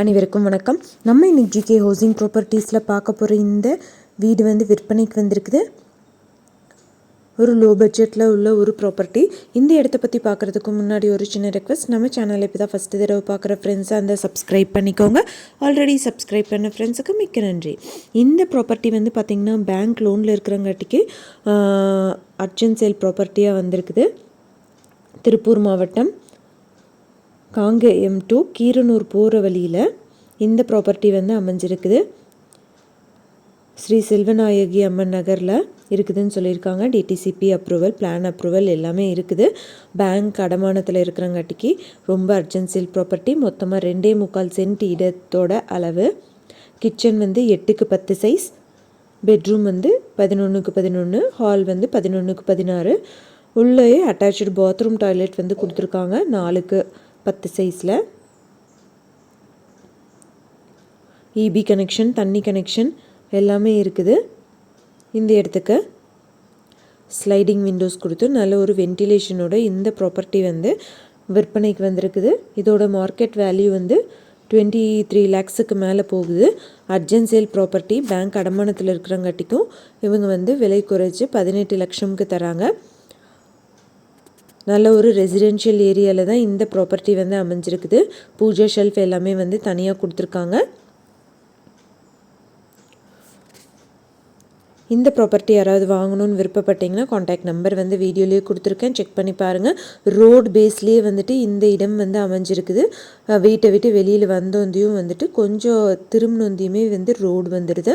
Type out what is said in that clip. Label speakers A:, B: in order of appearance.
A: அனைவருக்கும் வணக்கம். நம்ம இன்னைக்கு ஜிகே ஹவுசிங் ப்ராப்பர்ட்டிஸில் பார்க்க போகிற இந்த வீடு வந்து விற்பனைக்கு வந்திருக்குது. ஒரு லோ பட்ஜெட்டில் உள்ள ஒரு ப்ராப்பர்ட்டி இந்த இடத்த பற்றி பார்க்குறதுக்கு முன்னாடி ஒரு சின்ன ரெக்வஸ்ட் நம்ம சேனலில் இப்போ தான் ஃபஸ்ட்டு தடவை பார்க்குற ஃப்ரெண்ட்ஸை அந்த சப்ஸ்கிரைப் பண்ணிக்கோங்க. ஆல்ரெடி சப்ஸ்கிரைப் பண்ண ஃப்ரெண்ட்ஸுக்கு மிக்க நன்றி. இந்த ப்ராப்பர்ட்டி வந்து பார்த்திங்கன்னா பேங்க் லோனில் இருக்கிறங்காட்டிக்கு அர்ஜென்ட் சேல் ப்ராப்பர்ட்டியாக வந்திருக்குது. திருப்பூர் மாவட்டம் காங்கேயம் டு கீரனூர் போகிற வழியில் இந்த ப்ராப்பர்ட்டி வந்து அமைஞ்சிருக்குது. ஸ்ரீ செல்வநாயகி அம்மன் நகரில் இருக்குதுன்னு சொல்லியிருக்காங்க. டிடிசிபி அப்ரூவல் பிளான் அப்ரூவல் எல்லாமே இருக்குது. பேங்க் அடமானத்தில் இருக்கிறங்காட்டிக்கு ரொம்ப அர்ஜென்சியல் ப்ராப்பர்ட்டி மொத்தமாக ரெண்டே முக்கால் சென்ட் இடத்தோட அளவு. கிச்சன் வந்து எட்டுக்கு பத்து சைஸ் பெட்ரூம் வந்து பதினொன்றுக்கு பதினொன்று ஹால் வந்து பதினொன்றுக்கு பதினாறு. உள்ளே அட்டாச்சு பாத்ரூம் டாய்லெட் வந்து கொடுத்துருக்காங்க. நாலுக்கு பத்து சைஸில் இபி கனெக்ஷன் தண்ணி கனெக்ஷன் எல்லாமே இருக்குது. இந்த இடத்துக்கு ஸ்லைடிங் விண்டோஸ் கொடுத்து நல்ல ஒரு வென்டிலேஷனோட இந்த ப்ராப்பர்ட்டி வந்து விற்பனைக்கு வந்திருக்குது. இதோட மார்க்கெட் வேல்யூ வந்து டுவெண்ட்டி த்ரீ லேக்ஸுக்கு மேலே போகுது. அர்ஜென்ட் சேல் ப்ராப்பர்ட்டி பேங்க் அடமானத்தில் இருக்கிறங்காட்டிக்கும் இவங்க வந்து விலை குறைச்சி பதினெட்டு லட்சம்க்கு தராங்க. நல்ல ஒரு ரெசிடென்ஷியல் ஏரியாவில் தான் இந்த ப்ராப்பர்ட்டி வந்து அமைஞ்சிருக்குது. பூஜா ஷெல்ஃப் எல்லாமே வந்து தனியாக கொடுத்துருக்காங்க. இந்த ப்ராப்பர்ட்டி யாராவது வாங்கணும்னு விருப்பப்பட்டீங்கன்னா காண்டாக்ட் நம்பர் வந்து வீடியோலேயே கொடுத்துருக்கேன். செக் பண்ணி பாருங்கள் ரோட் பேஸ்லேயே வந்துட்டு இந்த இடம் வந்து அமைஞ்சிருக்குது. வீட்டை விட்டு வெளியில் வந்தோந்தையும் வந்துட்டு கொஞ்சம் திரும்பினோந்தையுமே வந்து ரோடு வந்துடுது